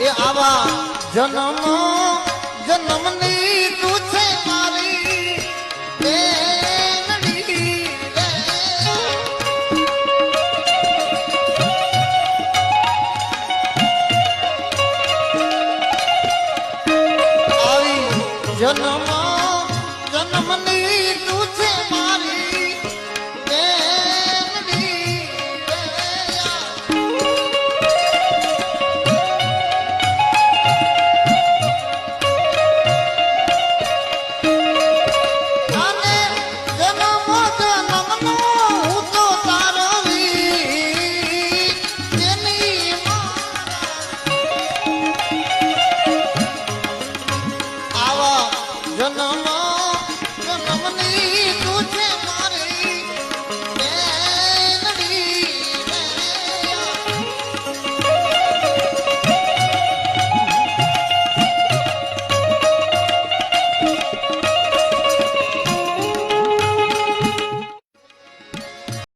એ આવા જન્મ જન્મની તું છે મારી આવી જન્મ જન્મની તું જન્મ જન્મની